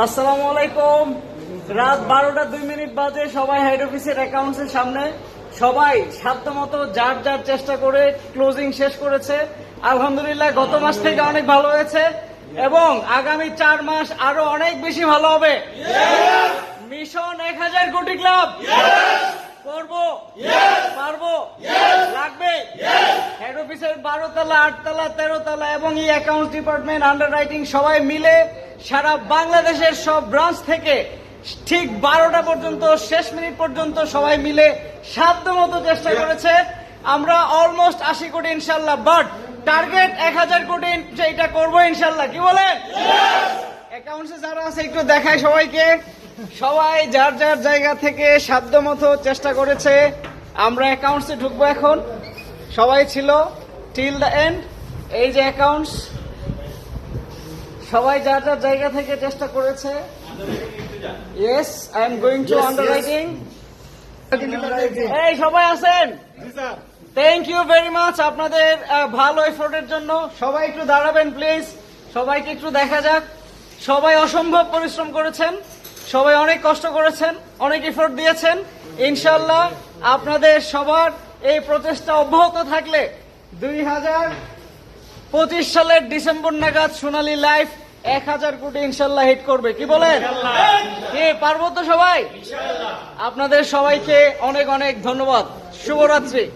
আসসালামু আলাইকুম। রাত বারোটা দুই মিনিট বাজে, সবাই হেড অফিসের অ্যাকাউন্টসের সামনে। সবাই সাধ্য মতো যার যার চেষ্টা করে ক্লোজিং শেষ করেছে। আলহামদুলিল্লাহ, গত মাস থেকে অনেক ভালো হয়েছে এবং আগামী চার মাস আরও অনেক বেশি ভালো হবে। মিশন এক হাজার কোটি ক্লাব। করব। পারব। লাগবে। হেড অফিসের বারো তলা, আট তলা, তেরো তলা এবং এই অ্যাকাউন্ট ডিপার্টমেন্ট আন্ডার রাইটিং সবাই মিলে সারা বাংলাদেশের সব ব্রাঞ্চ থেকে ঠিক বারোটা পর্যন্ত শেষ মিনিট পর্যন্ত সবাই মিলে সাধ্য মতো চেষ্টা করেছে। আমরা অলমোস্ট আশি কোটি ইনশাল্লাহ বাট টার্গেট এক হাজার কোটি এটা করব ইনশাল্লাহ। কি বলেন অ্যাকাউন্টসে যারা আছে একটু দেখায় সবাইকে। সবাই যার যার জায়গা থেকে সাধ্য মতো চেষ্টা করেছে। আমরা অ্যাকাউন্টসে ঢুকবো এখন। সবাই ছিল টিল দ্য এন্ড এই যে অ্যাকাউন্টস সবাই যার যার জায়গা থেকে চেষ্টা করেছে। Yes I am going to under writing এই সবাই আছেন থ্যাংক ইউ ভেরি মাচ আপনাদের ভালো এফোর্টের জন্য। সবাই একটু দাঁড়াবেন প্লিজ সবাইকে একটু দেখা যাক। সবাই অসম্ভব পরিশ্রম করেছেন। সবাই অনেক কষ্ট করেছেন অনেক এফোর্ট দিয়েছেন। ইনশাল্লাহ আপনাদের সবার এই প্রচেষ্টা অব্যাহত থাকলে দুই হাজার পঁচিশ সালের ডিসেম্বর নাগাদ সোনালী লাইফ এক হাজার কোটি ইনশাল্লাহ হিট করবে। কি বলেন? কি পারব তো সবাই? আপনাদের সবাইকে অনেক অনেক ধন্যবাদ। শুভরাত্রি।